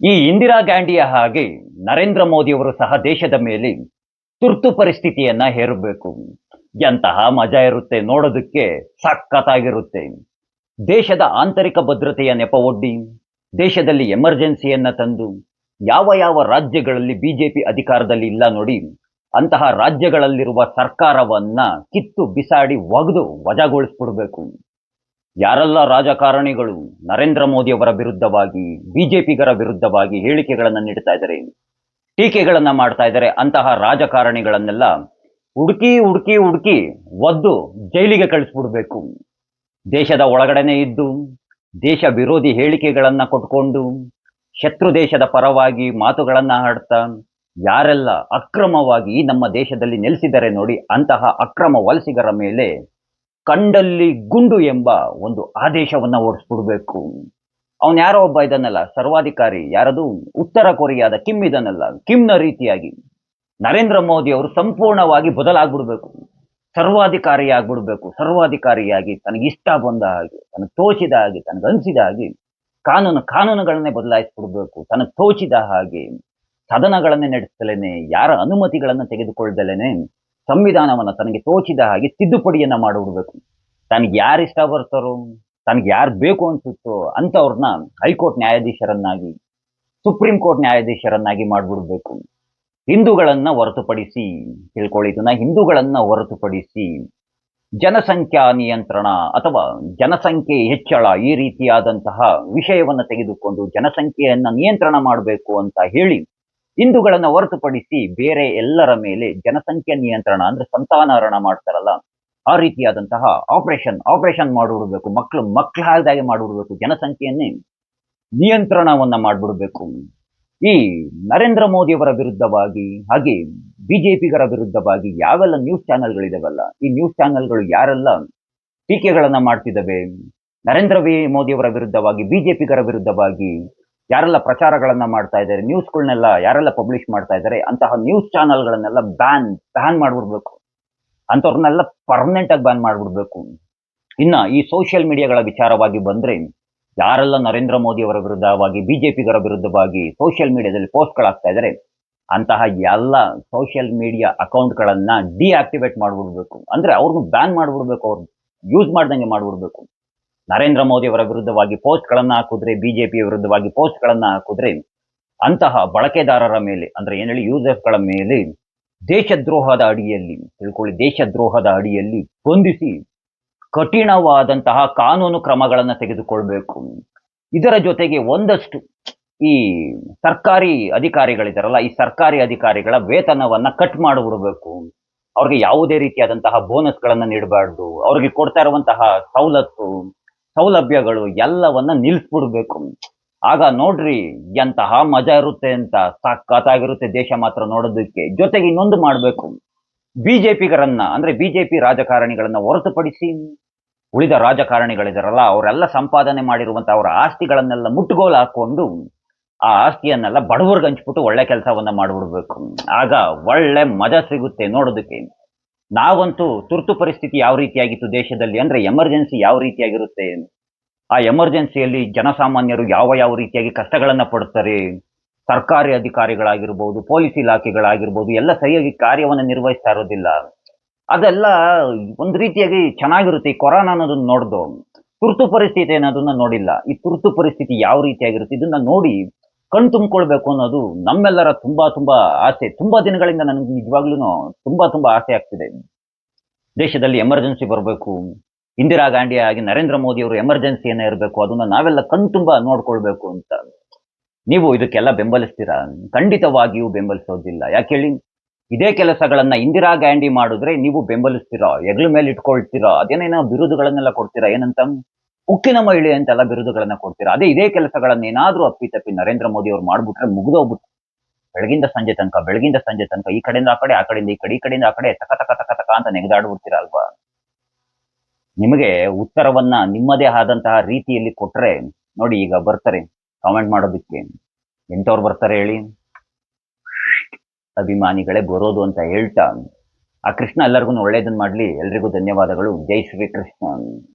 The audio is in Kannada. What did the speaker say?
ಈ ಇಂದಿರಾ ಗಾಂಧಿಯ ಹಾಗೆ ನರೇಂದ್ರ ಮೋದಿಯವರು ಸಹ ದೇಶದ ಮೇಲೆ ತುರ್ತು ಪರಿಸ್ಥಿತಿಯನ್ನ ಹೇರಬೇಕು. ಎಂತಹ ಮಜಾ ಇರುತ್ತೆ ನೋಡೋದಕ್ಕೆ ಸಖತ್ತಾಗಿರುತ್ತೆ. ದೇಶದ ಆಂತರಿಕ ಭದ್ರತೆಯ ನೆಪವೊಡ್ಡಿ ದೇಶದಲ್ಲಿ ಎಮರ್ಜೆನ್ಸಿಯನ್ನ ತಂದು, ಯಾವ ಯಾವ ರಾಜ್ಯಗಳಲ್ಲಿ ಬಿಜೆಪಿ ಅಧಿಕಾರದಲ್ಲಿ ಇಲ್ಲ ನೋಡಿ, ಅಂತಹ ರಾಜ್ಯಗಳಲ್ಲಿರುವ ಸರ್ಕಾರವನ್ನ ಕಿತ್ತು ಬಿಸಾಡಿ ಒಗೆದು ವಜಾಗೊಳಿಸ್ಬಿಡ್ಬೇಕು. ಯಾರೆಲ್ಲ ರಾಜಕಾರಣಿಗಳು ನರೇಂದ್ರ ಮೋದಿಯವರ ವಿರುದ್ಧವಾಗಿ, ಬಿಜೆಪಿಗರ ವಿರುದ್ಧವಾಗಿ ಹೇಳಿಕೆಗಳನ್ನು ನೀಡ್ತಾ ಇದ್ದಾರೆ, ಟೀಕೆಗಳನ್ನು ಮಾಡ್ತಾ ಇದ್ದಾರೆ, ಅಂತಹ ರಾಜಕಾರಣಿಗಳನ್ನೆಲ್ಲ ಹುಡುಕಿ ಹುಡುಕಿ ಹುಡುಕಿ ಒದ್ದು ಜೈಲಿಗೆ ಕಳಿಸ್ಬಿಡ್ಬೇಕು. ದೇಶದ ಒಳಗಡೆನೆ ಇದ್ದು, ದೇಶ ವಿರೋಧಿ ಹೇಳಿಕೆಗಳನ್ನು ಕೊಟ್ಕೊಂಡು, ಶತ್ರು ದೇಶದ ಪರವಾಗಿ ಮಾತುಗಳನ್ನು ಆಡ್ತಾ, ಯಾರೆಲ್ಲ ಅಕ್ರಮವಾಗಿ ನಮ್ಮ ದೇಶದಲ್ಲಿ ನೆಲೆಸಿದ್ದಾರೆ ನೋಡಿ ಅಂತಹ ಅಕ್ರಮ ವಲಸಿಗರ ಮೇಲೆ ಕಂಡಲ್ಲಿ ಗುಂಡು ಎಂಬ ಒಂದು ಆದೇಶವನ್ನ ಓಡಿಸ್ಬಿಡ್ಬೇಕು ಅವನು ಯಾರೋ ಒಬ್ಬ ಇದನ್ನಲ್ಲ ಸರ್ವಾಧಿಕಾರಿ, ಯಾರದು? ಉತ್ತರ ಕೊರಿಯಾದ ಕಿಮ್ ಇದನ್ನಲ್ಲ ಕಿಮ್ನ ರೀತಿಯಾಗಿ. ನರೇಂದ್ರ ಮೋದಿ ಅವರು ಸಂಪೂರ್ಣವಾಗಿ ಬದಲಾಗ್ಬಿಡ್ಬೇಕು. ಸರ್ವಾಧಿಕಾರಿ ಆಗ್ಬಿಡ್ಬೇಕು ಸರ್ವಾಧಿಕಾರಿಯಾಗಿ ತನಗೆ ಇಷ್ಟ ಬಂದ ಹಾಗೆ, ತನಗೆ ತೋಚಿದ ಹಾಗೆ ತನಗನ್ಸಿದ ಹಾಗೆ, ಕಾನೂನು, ಕಾನೂನುಗಳನ್ನೇ ಬದಲಾಯಿಸ್ಬಿಡ್ಬೇಕು. ತನಗೆ ತೋಚಿದ ಹಾಗೆ, ಸದನಗಳನ್ನೇ ನಡೆಸಲೇನೆ ಯಾರ ಅನುಮತಿಗಳನ್ನ ತೆಗೆದುಕೊಳ್ದಲೇನೆ ಸಂವಿಧಾನವನ್ನ ತನಗೆ ತೋಚಿದ ಹಾಗೆ ತಿದ್ದುಪಡಿಯನ್ನ ಮಾಡಿಬಿಡ್ಬೇಕು ತನಗೆ ಯಾರು ಇಷ್ಟ ಬರ್ತಾರೋ ತನಗೆ ಯಾರು ಬೇಕು ಅನ್ಸುತ್ತೋ ಅಂಥವ್ರನ್ನ ಹೈಕೋರ್ಟ್ ನ್ಯಾಯಾಧೀಶರನ್ನಾಗಿ, ಸುಪ್ರೀಂ ಕೋರ್ಟ್ ನ್ಯಾಯಾಧೀಶರನ್ನಾಗಿ ಮಾಡಿಬಿಡ್ಬೇಕು. ಹಿಂದೂಗಳನ್ನ ಹೊರತುಪಡಿಸಿ, ತಿಳ್ಕೊಳ್ಳಿ ನಾ ಹಿಂದೂಗಳನ್ನ ಹೊರತುಪಡಿಸಿ ಜನಸಂಖ್ಯಾ ನಿಯಂತ್ರಣ ಅಥವಾ ಜನಸಂಖ್ಯೆ ಹೆಚ್ಚಳ ಈ ರೀತಿಯಾದಂತಹ ವಿಷಯವನ್ನ ತೆಗೆದುಕೊಂಡು ಜನಸಂಖ್ಯೆಯನ್ನ ನಿಯಂತ್ರಣ ಮಾಡಬೇಕು ಅಂತ ಹೇಳಿ ಹಿಂದೂಗಳನ್ನ ಹೊರತುಪಡಿಸಿ ಬೇರೆ ಎಲ್ಲರ ಮೇಲೆ ಜನಸಂಖ್ಯೆ ನಿಯಂತ್ರಣ ಅಂದ್ರೆ ಸಂತಾನಹರಣ ಮಾಡ್ತಾರಲ್ಲ, ಆ ರೀತಿಯಾದಂತಹ ಆಪರೇಷನ್ ಆಪರೇಷನ್ ಮಾಡಿಬಿಡ್ಬೇಕು ಮಕ್ಕಳು ಮಕ್ಕಳ ಹಾಗೆ ಮಾಡಿಬಿಡ್ಬೇಕು ಜನಸಂಖ್ಯೆಯನ್ನೇ ನಿಯಂತ್ರಣವನ್ನ ಮಾಡಿಬಿಡ್ಬೇಕು. ಈ ನರೇಂದ್ರ ಮೋದಿಯವರ ವಿರುದ್ಧವಾಗಿ, ಹಾಗೆ ಬಿಜೆಪಿಗರ ವಿರುದ್ಧವಾಗಿ ಯಾವೆಲ್ಲ ನ್ಯೂಸ್ ಚಾನೆಲ್ಗಳಿದಾವಲ್ಲ ಈ ನ್ಯೂಸ್ ಚಾನೆಲ್ಗಳು ಯಾರೆಲ್ಲ ಟೀಕೆಗಳನ್ನ ಮಾಡ್ತಿದ್ದಾವೆ ನರೇಂದ್ರ ಮೋದಿಯವರ ವಿರುದ್ಧವಾಗಿ, ಬಿಜೆಪಿಗರ ವಿರುದ್ಧವಾಗಿ ಯಾರೆಲ್ಲ ಪ್ರಚಾರಗಳನ್ನ ಮಾಡ್ತಾ ಇದ್ದಾರೆ ನ್ಯೂಸ್ಗಳನ್ನೆಲ್ಲ ಯಾರೆಲ್ಲ ಪಬ್ಲಿಷ್ ಮಾಡ್ತಾ ಇದ್ದಾರೆ, ಅಂತಹ ನ್ಯೂಸ್ ಚಾನೆಲ್ಗಳನ್ನೆಲ್ಲ ಬ್ಯಾನ್ ಬ್ಯಾನ್ ಮಾಡ್ಬಿಡ್ಬೇಕು. ಅಂಥವ್ರನ್ನೆಲ್ಲ ಪರ್ಮನೆಂಟ್ ಆಗಿ ಬ್ಯಾನ್ ಮಾಡ್ಬಿಡ್ಬೇಕು. ಇನ್ನ ಈ ಸೋಷಿಯಲ್ ಮೀಡಿಯಾಗಳ ವಿಚಾರವಾಗಿ ಬಂದ್ರೆ, ಯಾರೆಲ್ಲ ನರೇಂದ್ರ ಮೋದಿ ಅವರ ವಿರುದ್ಧವಾಗಿ ಬಿಜೆಪಿಗರ ವಿರುದ್ಧವಾಗಿ ಸೋಷಿಯಲ್ ಮೀಡಿಯಾದಲ್ಲಿ ಪೋಸ್ಟ್ಗಳಾಗ್ತಾ ಇದ್ದಾರೆ, ಅಂತಹ ಎಲ್ಲ ಸೋಷಿಯಲ್ ಮೀಡಿಯಾ ಅಕೌಂಟ್ಗಳನ್ನ ಡಿಆಕ್ಟಿವೇಟ್ ಮಾಡ್ಬಿಡ್ಬೇಕು. ಅಂದ್ರೆ ಅವ್ರನ್ನ ಬ್ಯಾನ್ ಮಾಡ್ಬಿಡ್ಬೇಕು ಅವ್ರು ಯೂಸ್ ಮಾಡ್ದಂಗೆ ಮಾಡ್ಬಿಡ್ಬೇಕು. ನರೇಂದ್ರ ಮೋದಿ ಅವರ ವಿರುದ್ಧವಾಗಿ ಪೋಸ್ಟ್ಗಳನ್ನು ಹಾಕಿದ್ರೆ ಬಿಜೆಪಿ ವಿರುದ್ಧವಾಗಿ ಪೋಸ್ಟ್ಗಳನ್ನು ಹಾಕಿದ್ರೆ ಅಂತಹ ಬಳಕೆದಾರರ ಮೇಲೆ ಅಂದ್ರೆ ಏನ್ ಹೇಳಿ ಯೂಸರ್ಸ್ಗಳ ಮೇಲೆ ದೇಶದ್ರೋಹದ ಅಡಿಯಲ್ಲಿ, ತಿಳ್ಕೊಳ್ಳಿ, ದೇಶದ್ರೋಹದ ಅಡಿಯಲ್ಲಿ ಬಂಧಿಸಿ ಕಠಿಣವಾದಂತಹ ಕಾನೂನು ಕ್ರಮಗಳನ್ನ ತೆಗೆದುಕೊಳ್ಬೇಕು. ಇದರ ಜೊತೆಗೆ ಒಂದಷ್ಟು ಈ ಸರ್ಕಾರಿ ಅಧಿಕಾರಿಗಳಿದಾರಲ್ಲ, ಈ ಸರ್ಕಾರಿ ಅಧಿಕಾರಿಗಳ ವೇತನವನ್ನ ಕಟ್ ಮಾಡಿಬಿಡ್ಬೇಕು ಅವ್ರಿಗೆ ಯಾವುದೇ ರೀತಿಯಾದಂತಹ ಬೋನಸ್ಗಳನ್ನು ನೀಡಬಾರ್ದು. ಅವ್ರಿಗೆ ಕೊಡ್ತಾ ಇರುವಂತಹ ಸವಲತ್ತು ಸೌಲಭ್ಯಗಳು ಎಲ್ಲವನ್ನ ನಿಲ್ಲಿಸ್ಬಿಡ್ಬೇಕು ಆಗ ನೋಡ್ರಿ ಎಂತಹ ಮಜಾ ಇರುತ್ತೆ ಅಂತ ಸಖತ್ತಾಗಿರುತ್ತೆ ದೇಶ ಮಾತ್ರ ನೋಡೋದಕ್ಕೆ. ಜೊತೆಗೆ ಇನ್ನೊಂದು ಮಾಡಬೇಕು. ಬಿಜೆಪಿಗರನ್ನ ಅಂದ್ರೆ ಬಿಜೆಪಿ ರಾಜಕಾರಣಿಗಳನ್ನ ಹೊರತುಪಡಿಸಿ ಉಳಿದ ರಾಜಕಾರಣಿಗಳಿದಾರಲ್ಲ, ಅವರೆಲ್ಲ ಸಂಪಾದನೆ ಮಾಡಿರುವಂತ ಅವರ ಆಸ್ತಿಗಳನ್ನೆಲ್ಲ ಮುಟ್ಟುಗೋಲು ಹಾಕೊಂಡು ಆ ಆಸ್ತಿಯನ್ನೆಲ್ಲ ಬಡವರ್ಗೆ ಹಂಚ್ಬಿಟ್ಟು ಒಳ್ಳೆ ಕೆಲಸವನ್ನ ಮಾಡಿಬಿಡ್ಬೇಕು. ಆಗ ಒಳ್ಳೆ ಮಜಾ ಸಿಗುತ್ತೆ ನೋಡೋದಕ್ಕೆ. ನಾವಂತೂ ತುರ್ತು ಪರಿಸ್ಥಿತಿ ಯಾವ ರೀತಿಯಾಗಿತ್ತು ದೇಶದಲ್ಲಿ ಅಂದ್ರೆ ಎಮರ್ಜೆನ್ಸಿ ಯಾವ ರೀತಿಯಾಗಿರುತ್ತೆ? ಆ ಎಮರ್ಜೆನ್ಸಿಯಲ್ಲಿ ಜನಸಾಮಾನ್ಯರು ಯಾವ ಯಾವ ರೀತಿಯಾಗಿ ಕಷ್ಟಗಳನ್ನ ಪಡ್ತಾರೆ ಸರ್ಕಾರಿ ಅಧಿಕಾರಿಗಳಾಗಿರ್ಬೋದು, ಪೊಲೀಸ್ ಇಲಾಖೆಗಳಾಗಿರ್ಬೋದು, ಎಲ್ಲ ಸರಿಯಾಗಿ ಕಾರ್ಯವನ್ನು ನಿರ್ವಹಿಸ್ತಾ ಇರೋದಿಲ್ಲ. ಅದೆಲ್ಲ ಒಂದು ರೀತಿಯಾಗಿ ಚೆನ್ನಾಗಿರುತ್ತೆ ಈ ಕೊರೋನಾ ಅನ್ನೋದನ್ನ ನೋಡ್ದು. ತುರ್ತು ಪರಿಸ್ಥಿತಿ ಅನ್ನೋದನ್ನ ನೋಡಿಲ್ಲ. ಈ ತುರ್ತು ಪರಿಸ್ಥಿತಿ ಯಾವ ರೀತಿಯಾಗಿರುತ್ತೆ ಇದನ್ನ ನೋಡಿ ಕಣ್ ತುಂಬಿಕೊಳ್ಬೇಕು ಅನ್ನೋದು ನಮ್ಮೆಲ್ಲರ ತುಂಬಾ ತುಂಬಾ ಆಸೆ. ತುಂಬಾ ದಿನಗಳಿಂದ ನನಗೆ ನಿಜವಾಗ್ಲೂ ತುಂಬಾ ತುಂಬಾ ಆಸೆ ಆಗ್ತಿದೆ. ದೇಶದಲ್ಲಿ ಎಮರ್ಜೆನ್ಸಿ ಬರಬೇಕು. ಇಂದಿರಾ ಗಾಂಧಿ ಆಗಿ ನರೇಂದ್ರ ಮೋದಿ ಅವರು ಎಮರ್ಜೆನ್ಸಿ ಏನೇ ಇರಬೇಕು. ಅದನ್ನ ನಾವೆಲ್ಲ ಕಣ್ಣು ತುಂಬಾ ನೋಡ್ಕೊಳ್ಬೇಕು ಅಂತ. ನೀವು ಇದಕ್ಕೆಲ್ಲ ಬೆಂಬಲಿಸ್ತೀರಾ? ಖಂಡಿತವಾಗಿಯೂ ಬೆಂಬಲಿಸೋದಿಲ್ಲ. ಯಾಕೆ ಹೇಳಿ? ಇದೇ ಕೆಲಸಗಳನ್ನ ಇಂದಿರಾ ಗಾಂಧಿ ಮಾಡಿದ್ರೆ ನೀವು ಬೆಂಬಲಿಸ್ತೀರಾ? ಹೆಗ್ಲ ಮೇಲೆ ಇಟ್ಕೊಳ್ತೀರಾ? ಅದೇನೇನೋ ಬಿರುದುಗಳನ್ನೆಲ್ಲ ಕೊಡ್ತೀರಾ ಏನಂತ? ಉಕ್ಕಿನ ಮಹಿಳೆ ಅಂತೆಲ್ಲ ಬಿರುದುಗಳನ್ನ ಕೊಡ್ತೀರಾ? ಅದೇ ಇದೇ ಕೆಲಸಗಳನ್ನ ಏನಾದ್ರೂ ಅಪ್ಪಿತಪ್ಪಿ ನರೇಂದ್ರ ಮೋದಿ ಅವ್ರು ಮಾಡ್ಬಿಟ್ರೆ ಮುಗಿದೋಗ್ಬಿಟ್ಟು ಬೆಳಗಿಂದ ಸಂಜೆ ತನಕ, ಬೆಳಗಿಂದ ಸಂಜೆ ತನಕ, ಈ ಕಡೆಯಿಂದ ಆ ಕಡೆ, ಆ ಕಡೆಯಿಂದ ಈ ಕಡೆ, ಈ ಕಡೆಯಿಂದ ಆ ಕಡೆ, ತಕ ತಕ ತಕ ತಕ ಅಂತ ನೆಗೆದಾಡ್ಬಿಡ್ತೀರಾ ಅಲ್ವಾ? ನಿಮಗೆ ಉತ್ತರವನ್ನ ನಿಮ್ಮದೇ ಆದಂತಹ ರೀತಿಯಲ್ಲಿ ಕೊಟ್ರೆ, ನೋಡಿ ಈಗ ಬರ್ತಾರೆ ಕಾಮೆಂಟ್ ಮಾಡೋದಕ್ಕೆ. ಎಂಥವ್ರು ಬರ್ತಾರೆ ಹೇಳಿ? ಅಭಿಮಾನಿಗಳೇ ಬರೋದು ಅಂತ ಹೇಳ್ತಾ. ಆ ಕೃಷ್ಣ ಎಲ್ಲರಿಗೂ ಒಳ್ಳೇದನ್ನ ಮಾಡ್ಲಿ. ಎಲ್ರಿಗೂ ಧನ್ಯವಾದಗಳು. ಜೈ ಶ್ರೀ ಕೃಷ್ಣ